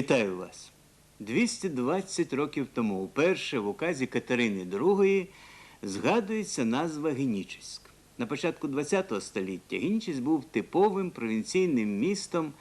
Вітаю вас! 220 років тому вперше в указі Катерини II згадується назва Генічеськ. На початку ХХ століття Генічеськ був типовим провінційним містом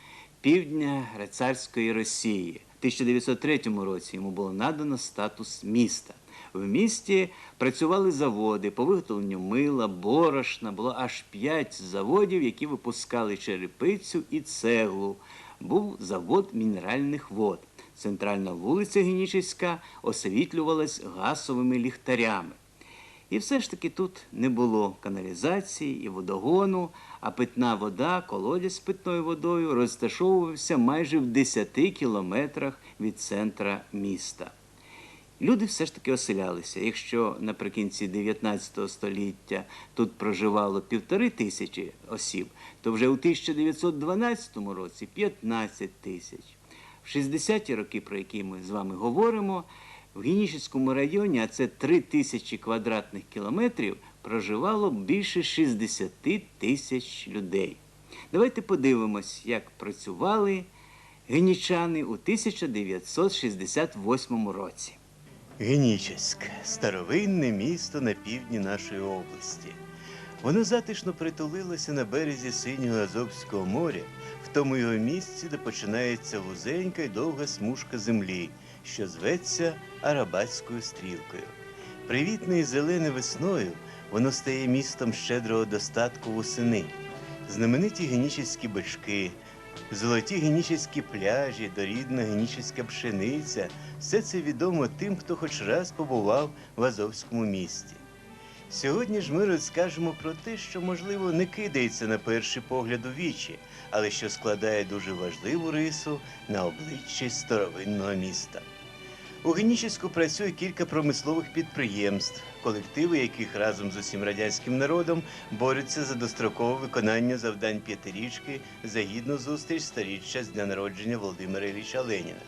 півдня царської Росії. В 1903 році йому було надано статус міста. В місті працювали заводи по виготовленню мила, борошна. Було аж п'ять заводів, які випускали черепицю і цеглу. Був завод мінеральних вод. Центральна вулиця Генічеська освітлювалась газовими ліхтарями. І все ж таки тут не було каналізації і водогону, а питна вода, колодязь з питною водою розташовувався майже в 10 кілометрах від центра міста. Люди все ж таки оселялися. Якщо наприкінці 19 століття тут проживало півтори тисячі осіб, то вже у 1912 році 15 тисяч. В 60-ті роки, про які ми з вами говоримо, в Генічеському районі, а це 3 тисячі квадратних кілометрів, проживало більше 60 тисяч людей. Давайте подивимось, як працювали генічани у 1968 році. Генічеськ старовинне місто на півдні нашої області. Воно затишно притулилося на березі синього Азовського моря, в тому його місці, де починається вузенька й довга смужка землі, що зветься Арабатською стрілкою. Привітне і зелене весною воно стає містом щедрого достатку восени. Знамениті генічеські бочки, золоті генічеські пляжі, дорідна генічеська пшениця все це відомо тим, хто хоч раз побував в Азовському місті. Сьогодні ж ми розкажемо про те, що, можливо, не кидається на перший погляд у вічі, але що складає дуже важливу рису на обличчі старовинного міста. У Генічеську працює кілька промислових підприємств, колективи яких разом з усім радянським народом борються за дострокове виконання завдань п'ятирічки за гідну зустріч сторіччя з дня народження Володимира Ілліча Леніна.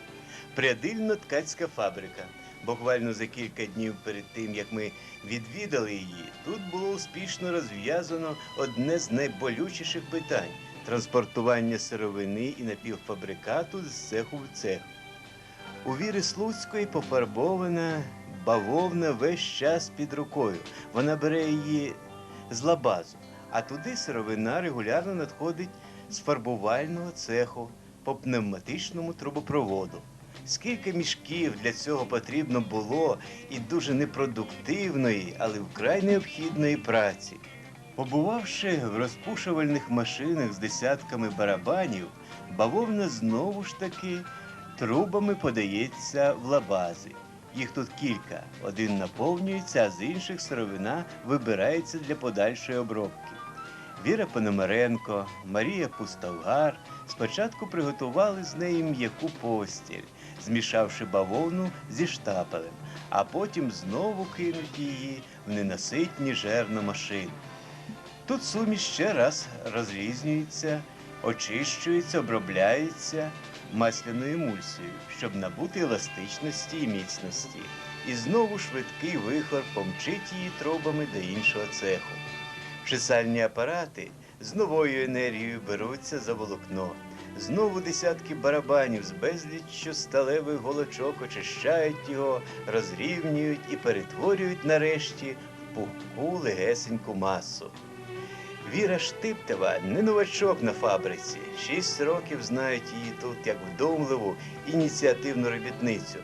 Прядильно-ткацька фабрика. Буквально за кілька днів перед тим, як ми відвідали її, тут було успішно розв'язано одне з найболючіших питань транспортування сировини і напівфабрикату з цеху в цех. У Віри Слуцької пофарбована бавовна весь час під рукою. Вона бере її з лабазу, а туди сировина регулярно надходить з фарбувального цеху по пневматичному трубопроводу. Скільки мішків для цього потрібно було і дуже непродуктивної, але вкрай необхідної праці. Побувавши в розпушувальних машинах з десятками барабанів, бавовна знову ж таки трубами подається в лабази. Їх тут кілька. Один наповнюється, а з інших сировина вибирається для подальшої обробки. Віра Пономаренко, Марія Пустовгар спочатку приготували з неї м'яку постіль, змішавши бавовну зі штапелем, а потім знову кинуть її в ненаситні жерна машин. Тут суміш ще раз розрізнюється, очищується, обробляється масляною емульсією, щоб набути еластичності і міцності. І знову швидкий вихор помчить її трубами до іншого цеху. Чисальні апарати з новою енергією беруться за волокно. Знову десятки барабанів з безліччю сталевих голочок очищають його, розрівнюють і перетворюють нарешті в пухку легесеньку масу. Віра Штиптева не новачок на фабриці. Шість років знають її тут як вдумливу ініціативну робітницю.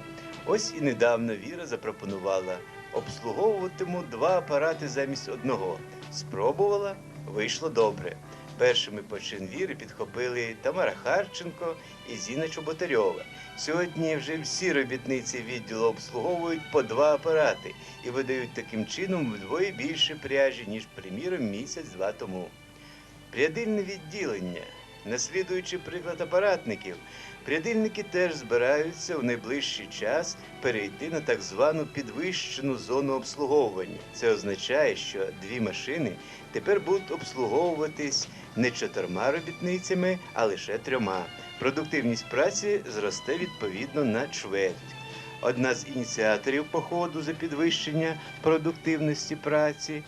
Ось і недавно Віра запропонувала обслуговуватиму два апарати замість одного. Спробувала, вийшло добре. Першими почин віри підхопили Тамара Харченко і Зіна Чоботарьова. Сьогодні вже всі робітниці відділу обслуговують по два апарати і видають таким чином вдвоє більше пряжі, ніж, приміром, місяць-два тому. Прядильне відділення, наслідуючи приклад апаратників, прядильники теж збираються в найближчий час перейти на так звану підвищену зону обслуговування. Це означає, що дві машини тепер будуть обслуговуватись не чотирма робітницями, а лише трьома. Продуктивність праці зросте відповідно на чверть. Одна з ініціаторів походу за підвищення продуктивності праці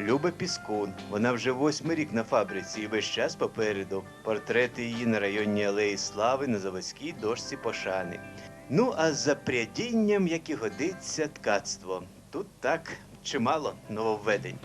Люба Піскун. Вона вже восьмий рік на фабриці і весь час попереду. Портрети її на районній алеї Слави на заводській дошці пошани. Ну, а за прядінням, як і годиться, ткацтво. Тут так чимало нововведень.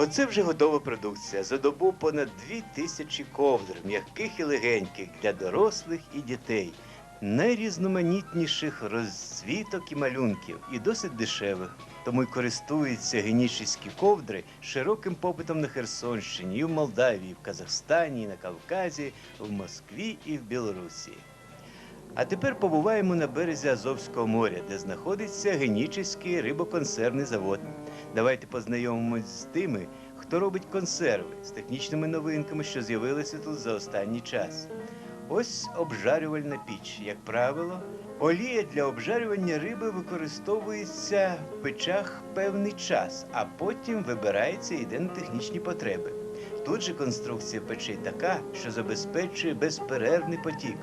Оце вже готова продукція. За добу понад дві тисячі ковдр, м'яких і легеньких для дорослих і дітей, найрізноманітніших розцвіток і малюнків, і досить дешевих. Тому й користуються генічні ковдри широким попитом на Херсонщині, і в Молдавії, в Казахстані, і на Кавказі, в Москві і в Білорусі. А тепер побуваємо на березі Азовського моря, де знаходиться генічний рибоконсервний завод. Давайте познайомимось з тими, хто робить консерви з технічними новинками, що з'явилися тут за останній час. Ось обжарювальна піч. Як правило, олія для обжарювання риби використовується в печах певний час, а потім вибирається і йде на технічні потреби. Тут же конструкція печей така, що забезпечує безперервний потік.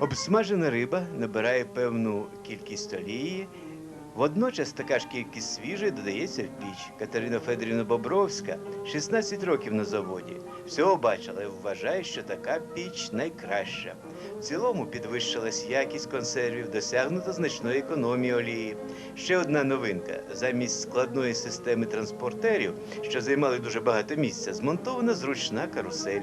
Обсмажена риба набирає певну кількість олії. Водночас така ж кількість свіжої додається в піч. Катерина Федорівна Бобровська 16 років на заводі. Всього бачила і вважає, що така піч найкраща. В цілому підвищилась якість консервів, досягнуто значної економії олії. Ще одна новинка: замість складної системи транспортерів, що займали дуже багато місця, змонтована зручна карусель.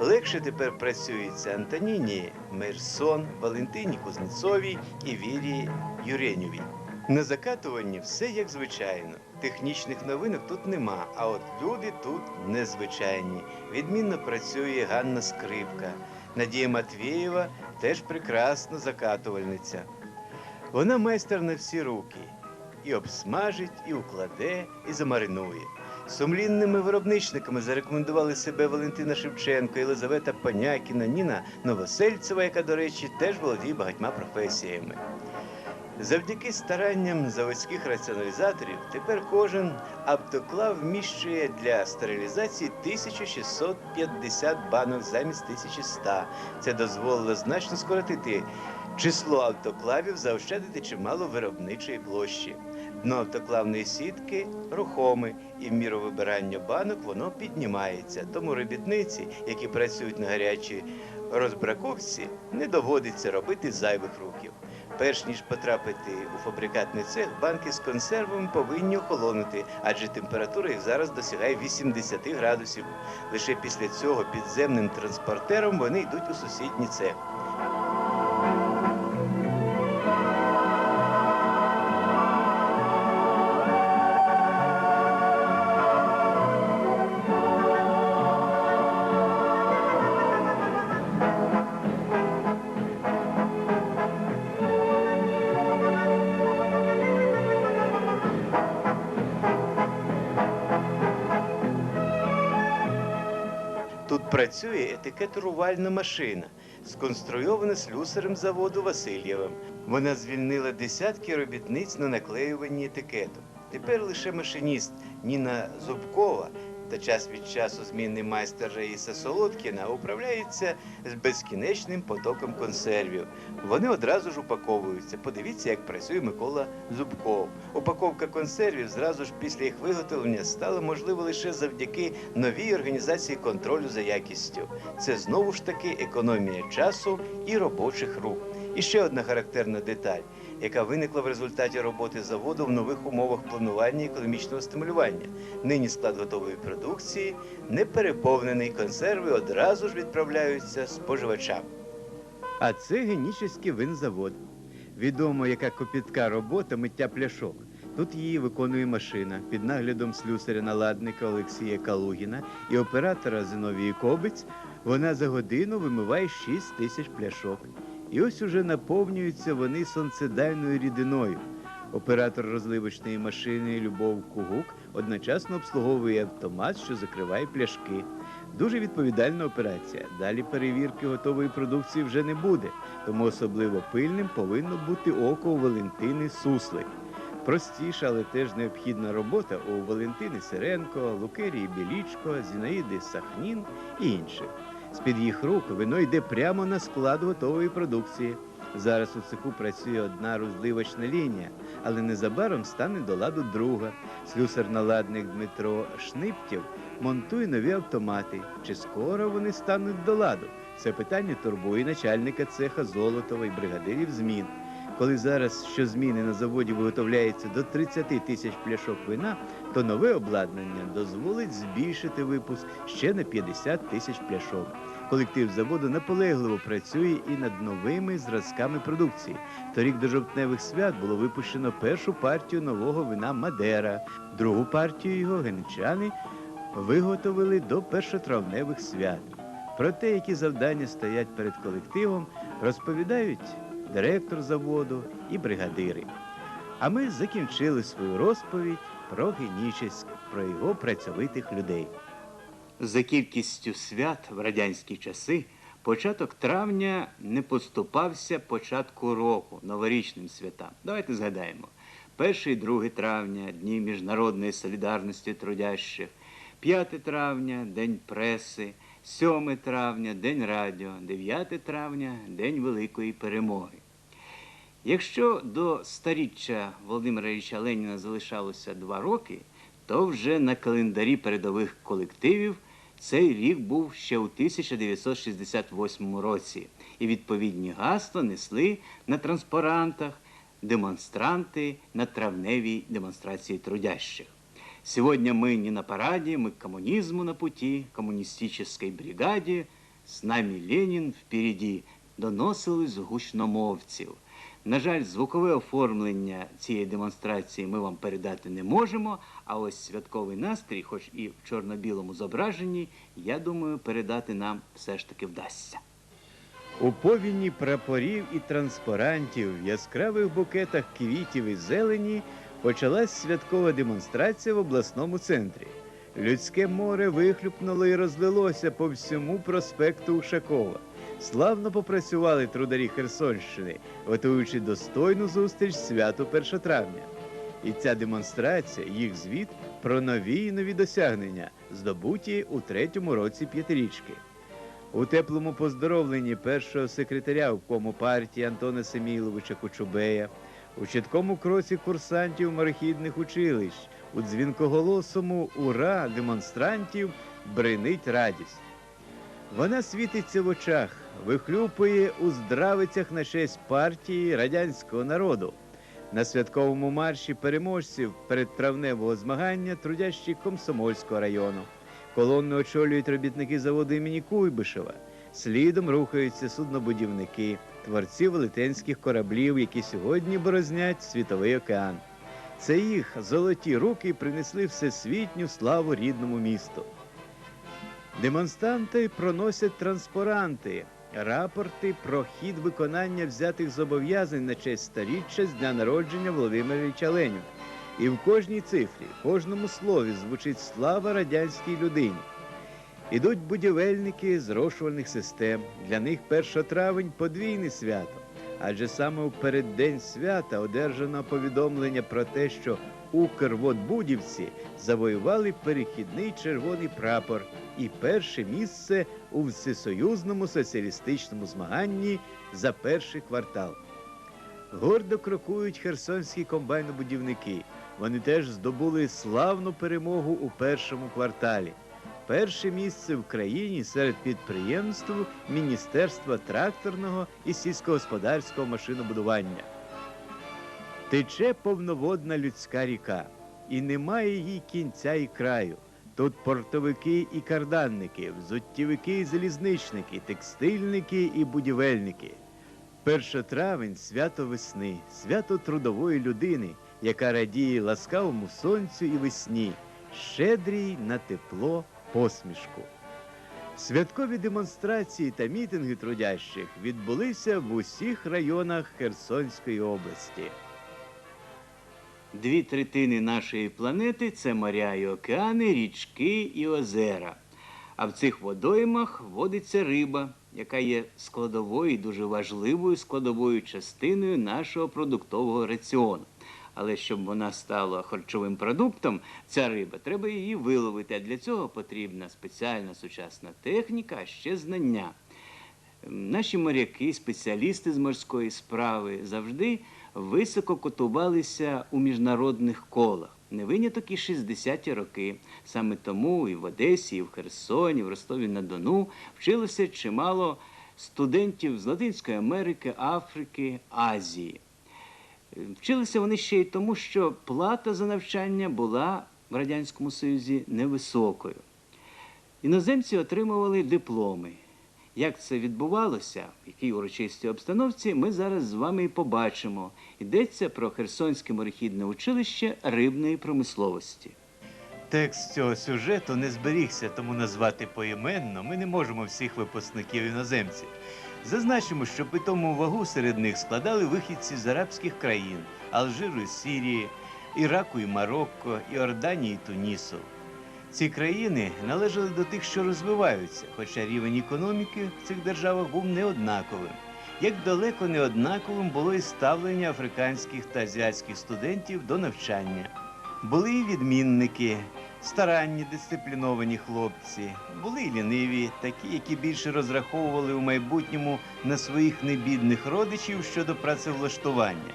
Легше тепер працюється Антоніні Мерсон, Валентині Кузнецовій і Вірі Юренєвій. На закатуванні все як звичайно. Технічних новинок тут нема, а от люди тут незвичайні. Відмінно працює Ганна Скрипка. Надія Матвєєва теж прекрасна закатувальниця. Вона майстер на всі руки. І обсмажить, і укладе, і замаринує. Сумлінними виробничниками зарекомендували себе Валентина Шевченко, Єлизавета Понякіна, Ніна Новосельцева, яка, до речі, теж володіє багатьма професіями. Завдяки старанням заводських раціоналізаторів тепер кожен автоклав вміщує для стерилізації 1650 банок замість 1100. Це дозволило значно скоротити число автоклавів, заощадити чимало виробничої площі. Дно автоклавної сітки рухоме, і в міру вибирання банок воно піднімається. Тому робітниці, які працюють на гарячій розбраковці, не доводиться робити зайвих руків. Перш ніж потрапити у фабрикатний цех, банки з консервами повинні охолонути, адже температура їх зараз досягає 80 градусів. Лише після цього підземним транспортером вони йдуть у сусідній цех. Працює етикетурувальна машина, сконструйована слюсарем заводу Васильєвим. Вона звільнила десятки робітниць на наклеюванні етикету. Тепер лише машиніст Ніна Зубкова та час від часу змінний майстер Раїса Солодкіна управляються з безкінечним потоком консервів. Вони одразу ж упаковуються. Подивіться, як працює Микола Зубков. Упаковка консервів зразу ж після їх виготовлення стала можлива лише завдяки новій організації контролю за якістю. Це знову ж таки економія часу і робочих рук. І ще одна характерна деталь, яка виникла в результаті роботи заводу в нових умовах планування економічного стимулювання. Нині склад готової продукції не переповнений, консерви одразу ж відправляються споживачам. А це генічний винзавод. Відомо, яка копітка робота миття пляшок. Тут її виконує машина під наглядом слюсаря-наладника Олексія Калугіна і оператора Зиновії Кобець. Вона за годину вимиває 6 тисяч пляшок. І ось уже наповнюються вони сонцедайною рідиною. Оператор розливочної машини Любов Кугук одночасно обслуговує автомат, що закриває пляшки. Дуже відповідальна операція. Далі перевірки готової продукції вже не буде, тому особливо пильним повинно бути око у Валентини Суслик. Простіша, але теж необхідна робота у Валентини Сиренко, Лукерії Білічко, Зінаїди Сахнін і інших. З-під їх рук вино йде прямо на склад готової продукції. Зараз у цеху працює одна розливочна лінія, але незабаром стане до ладу друга. Слюсар-наладник Дмитро Шниптєв монтує нові автомати. Чи скоро вони стануть до ладу? Це питання турбує начальника цеха Золотова і бригадирів змін. Коли зараз щозміни на заводі виготовляється до 30 тисяч пляшок вина, то нове обладнання дозволить збільшити випуск ще на 50 тисяч пляшок. Колектив заводу наполегливо працює і над новими зразками продукції. Торік до жовтневих свят було випущено першу партію нового вина Мадера, другу партію його генчани виготовили до першотравневих свят. Про те, які завдання стоять перед колективом, розповідають директор заводу і бригадири. А ми закінчили свою розповідь про Генічеськ, про його працьовитих людей. За кількістю свят в радянські часи початок травня не поступався початку року новорічним святам. Давайте згадаємо. 1 і 2 травня Дні міжнародної солідарності трудящих, 5 травня День преси, 7 травня День радіо, 9 травня День Великої перемоги. Якщо до старіччя Володимира Ілліча Леніна залишалося два роки, то вже на календарі передових колективів цей рік був ще у 1968 році, і відповідні гасла несли на транспарантах демонстранти на травневій демонстрації трудящих. Сегодня мы не на параде, мы к коммунизму на пути, коммунистической бригаде, з нами Ленін впереді, доносили з гучномовців. На жаль, звукове оформлення цієї демонстрації ми вам передати не можемо, а ось святковий настрій, хоч і в чорно-білому зображенні, я думаю, передати нам все ж таки вдасться. У повінні прапорів і транспарантів, в яскравих букетах квітів і зелені почалась святкова демонстрація в обласному центрі. Людське море вихлюпнуло і розлилося по всьому проспекту Ушакова. Славно попрацювали трударі Херсонщини, готуючи достойну зустріч святу 1 травня. І ця демонстрація, їх звіт про нові і нові досягнення, здобуті у третьому році п'ятирічки. У теплому поздоровленні першого секретаря обкому партії Антона Семіловича Кочубея, у чіткому кроці курсантів мархідних училищ, у дзвінкоголосому ура демонстрантів бринить радість. Вона світиться в очах, вихлюпує у здравицях на честь партії радянського народу. На святковому марші переможців передтравневого змагання трудящі Комсомольського району. Колонну очолюють робітники заводу імені Куйбишева. Слідом рухаються суднобудівники, творці велетенських кораблів, які сьогодні борознять світовий океан. Це їх золоті руки принесли всесвітню славу рідному місту. Демонстранти проносять транспаранти, рапорти про хід виконання взятих зобов'язань на честь старіччя з дня народження Володимира Леніна. І в кожній цифрі, кожному слові звучить слава радянській людині. Ідуть будівельники зрошувальних систем. Для них 1 травень подвійне свято. Адже саме у переддень свята одержано повідомлення про те, що Укрводбудівці завоювали перехідний червоний прапор і перше місце у всесоюзному соціалістичному змаганні за перший квартал. Гордо крокують херсонські комбайнобудівники. Вони теж здобули славну перемогу у першому кварталі. Перше місце в країні серед підприємств Міністерства тракторного і сільськогосподарського машинобудування. Тече повноводна людська ріка, і немає їй кінця і краю. Тут портовики і карданники, взуттєвики і залізничники, текстильники і будівельники. Першотравень свято весни, свято трудової людини, яка радіє ласкавому сонцю і весні, щедрій на тепло посмішку. Святкові демонстрації та мітинги трудящих відбулися в усіх районах Херсонської області. Дві третини нашої планети це моря і океани, річки і озера. А в цих водоймах водиться риба, яка є складовою і дуже важливою складовою частиною нашого продуктового раціону. Але щоб вона стала харчовим продуктом, ця риба, треба її виловити. А для цього потрібна спеціальна сучасна техніка, а ще знання. Наші моряки, спеціалісти з морської справи завжди високо котувалися у міжнародних колах. Не виняток і 60-ті роки. Саме тому і в Одесі, і в Херсоні, і в Ростові на Дону вчилося чимало студентів з Латинської Америки, Африки, Азії. Вчилися вони ще й тому, що плата за навчання була в Радянському Союзі невисокою. Іноземці отримували дипломи. Як це відбувалося, в якій урочистій обстановці, ми зараз з вами і побачимо. Йдеться про Херсонське морехідне училище рибної промисловості. Текст цього сюжету не зберігся, тому назвати поіменно ми не можемо всіх випускників іноземців. Зазначимо, що питому вагу серед них складали вихідці з арабських країн Алжиру і Сирії, Іраку і Марокко, Іорданії і Тунісу. Ці країни належали до тих, що розвиваються, хоча рівень економіки в цих державах був неоднаковим. Як далеко неоднаковим було і ставлення африканських та азіатських студентів до навчання. Були і відмінники, старанні, дисципліновані хлопці, були й ліниві, такі, які більше розраховували у майбутньому на своїх небідних родичів щодо працевлаштування.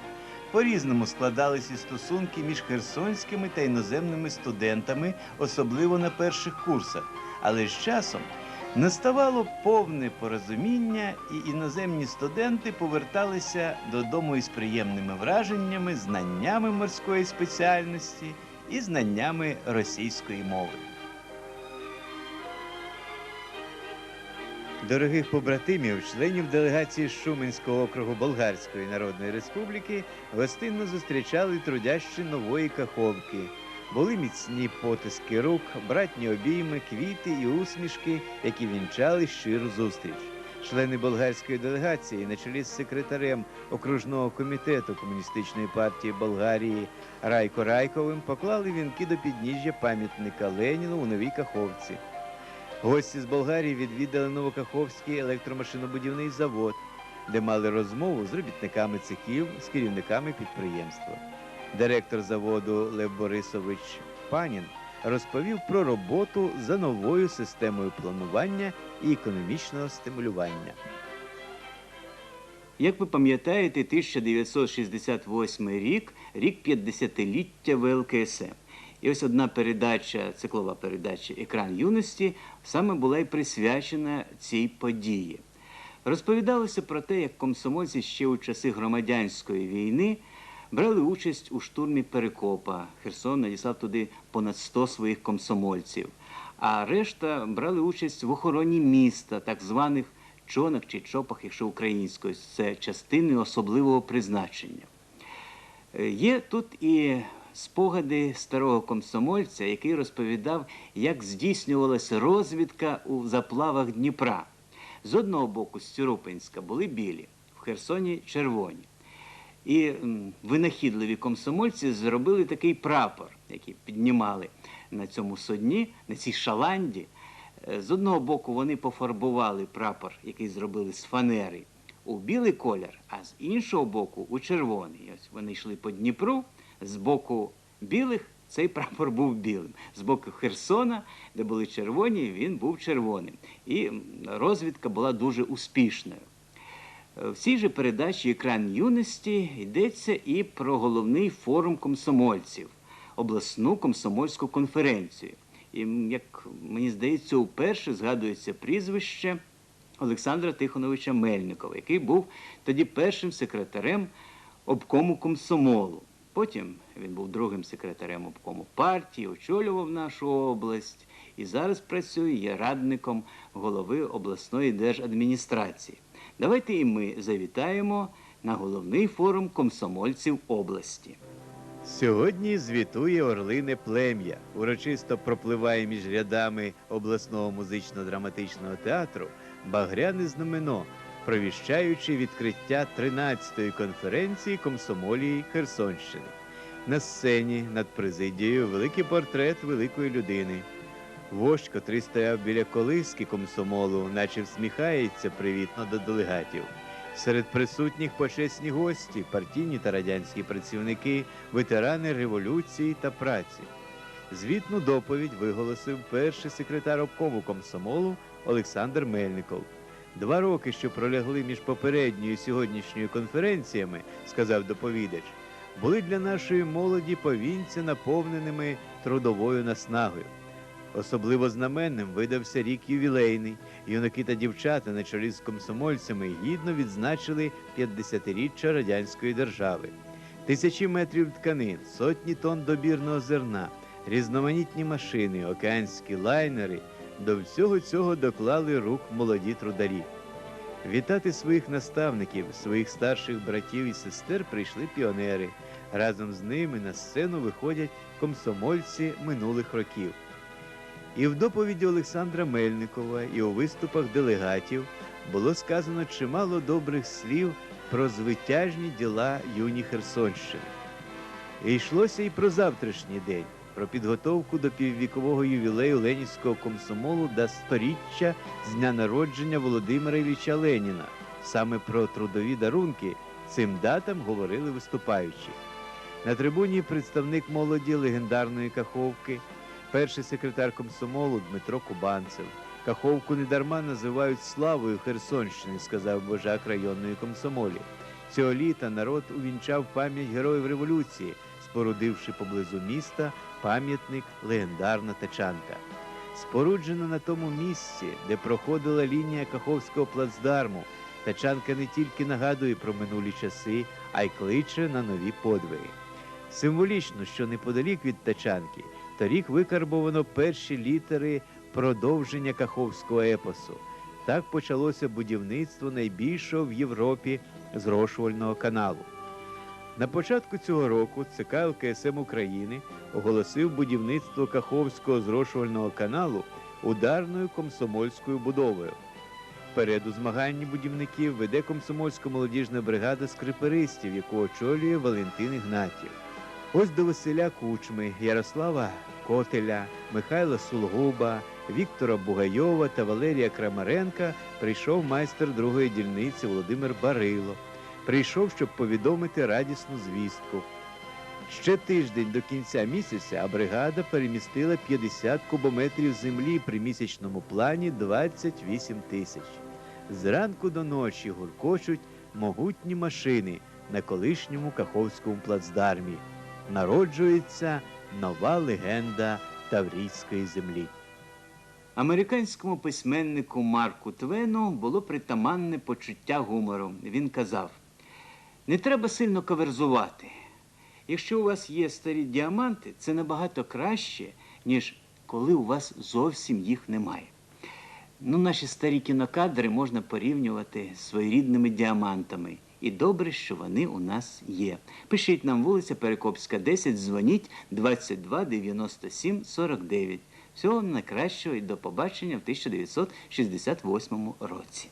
По-різному складалися стосунки між херсонськими та іноземними студентами, особливо на перших курсах. Але з часом наставало повне порозуміння, і іноземні студенти поверталися додому із приємними враженнями, знаннями морської спеціальності і знаннями російської мови. Дорогих побратимів, членів делегації Шуменського округу Болгарської Народної Республіки гостинно зустрічали трудящі нової каховки. Були міцні потиски рук, братні обійми, квіти і усмішки, які вінчали щиру зустріч. Члени болгарської делегації, на чолі з секретарем окружного комітету комуністичної партії Болгарії Райко Райковим, поклали вінки до підніжжя пам'ятника Леніну у новій Каховці. Гості з Болгарії відвідали Новокаховський електромашинобудівний завод, де мали розмову з робітниками цехів, з керівниками підприємства. Директор заводу Лев Борисович Панін розповів про роботу за новою системою планування і економічного стимулювання. Як ви пам'ятаєте, 1968 рік рік 50-ліття ВЛКСМ. І ось одна передача, циклова передача Екран юності саме була й присвячена цій події. Розповідалося про те, як комсомольці ще у часи громадянської війни брали участь у штурмі Перекопа. Херсон надіслав туди понад 100 своїх комсомольців. А решта брали участь в охороні міста, так званих чонах чи чопах, якщо українською, це частини особливого призначення. Е, Є тут і спогади старого комсомольця, який розповідав, як здійснювалася розвідка у заплавах Дніпра. З одного боку, з Цюрупинська були білі, в Херсоні червоні. І винахідливі комсомольці зробили такий прапор, який піднімали на цьому судні, на цій шаланді. Е, З одного боку вони пофарбували прапор, який зробили з фанери, у білий колір, а з іншого боку у червоний. Ось вони йшли по Дніпру, з боку білих цей прапор був білим. З боку Херсона, де були червоні, він був червоним. І розвідка була дуже успішною. Е, В цій же передачі Екран юності йдеться і про головний форум комсомольців, обласну комсомольську конференцію. І, як мені здається, уперше згадується прізвище Олександра Тихоновича Мельникова, який був тоді першим секретарем обкому комсомолу. Потім він був другим секретарем обкому партії, очолював нашу область і зараз працює радником голови обласної держадміністрації. Давайте і ми завітаємо на головний форум комсомольців області. Сьогодні звітує Орлине плем'я. Урочисто пропливає між рядами обласного музично-драматичного театру Багряне знамено, провіщаючи відкриття 13-ї конференції комсомолії Херсонщини. На сцені над президією великий портрет великої людини. Вождь, котрий стояв біля колиски комсомолу, наче всміхається привітно до делегатів. Серед присутніх почесні гості, партійні та радянські працівники, ветерани революції та праці. Звітну доповідь виголосив перший секретар обкому комсомолу Олександр Мельников. Два роки, що пролягли між попередньою і сьогоднішньою конференціями, сказав доповідач, були для нашої молоді повінця наповненими трудовою наснагою. Особливо знаменним видався рік ювілейний. Юнаки та дівчата на чолі з комсомольцями гідно відзначили 50-річчя радянської держави. Тисячі метрів тканин, сотні тонн добірного зерна, різноманітні машини, океанські лайнери. До всього цього доклали рук молоді трударі. Вітати своїх наставників, своїх старших братів і сестер прийшли піонери. Разом з ними на сцену виходять комсомольці минулих років. І в доповіді Олександра Мельникова, і у виступах делегатів було сказано чимало добрих слів про звитяжні діла юні Херсонщини. І йшлося і про завтрашній день, про підготовку до піввікового ювілею Ленінського комсомолу до сторіччя з дня народження Володимира Ілліча Леніна. Саме про трудові дарунки цим датам говорили виступаючі. На трибуні представник молоді легендарної Каховки, перший секретар комсомолу Дмитро Кубанцев. Каховку недарма називають славою Херсонщини, сказав божак районної комсомолі. Цього літа народ увінчав пам'ять героїв революції, спорудивши поблизу міста пам'ятник легендарна тачанка. Споруджена на тому місці, де проходила лінія Каховського плацдарму, тачанка не тільки нагадує про минулі часи, а й кличе на нові подвиги. Символічно, що неподалік від тачанки, торік викарбовано перші літери продовження Каховського епосу. Так почалося будівництво найбільшого в Європі зрошувального каналу. На початку цього року ЦК ЛКСМ України оголосив будівництво Каховського зрошувального каналу ударною комсомольською будовою. Вперед у змаганні будівників веде комсомольська молодіжна бригада скриперистів, яку очолює Валентин Ігнатів. Ось до Василя Кучми, Ярослава Котеля, Михайла Сулгуба, Віктора Бугайова та Валерія Крамаренка прийшов майстер другої дільниці Володимир Барило. Прийшов, щоб повідомити радісну звістку. Ще тиждень до кінця місяця, а бригада перемістила 50 кубометрів землі при місячному плані 28 тисяч. Зранку до ночі гуркочуть могутні машини на колишньому Каховському плацдармі. Народжується нова легенда Таврійської землі. Американському письменнику Марку Твену було притаманне почуття гумору. Він казав: не треба сильно каверзувати. Якщо у вас є старі діаманти, це набагато краще, ніж коли у вас зовсім їх немає. Ну, наші старі кінокадри можна порівнювати з своєрідними діамантами. І добре, що вони у нас є. Пишіть нам вулиця Перекопська, 10, дзвоніть 22 97 49. Всього найкращого і до побачення в 1968 році.